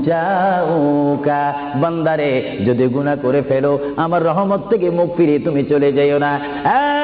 জাউকা বান্দারে, যদি গুনাহ করে ফেলো, আমার রহমত থেকে মুখ ফিরিয়ে তুমি চলে যাইও না।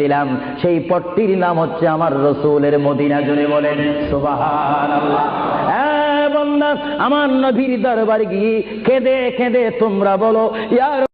দিলাম। সেই পথটির নাম হচ্ছে আমার রসুলের মদিনা জুড়ে বলেন আমার নবীর দরবার গিয়ে কেঁদে কেঁদে তোমরা বলো, ইয়ার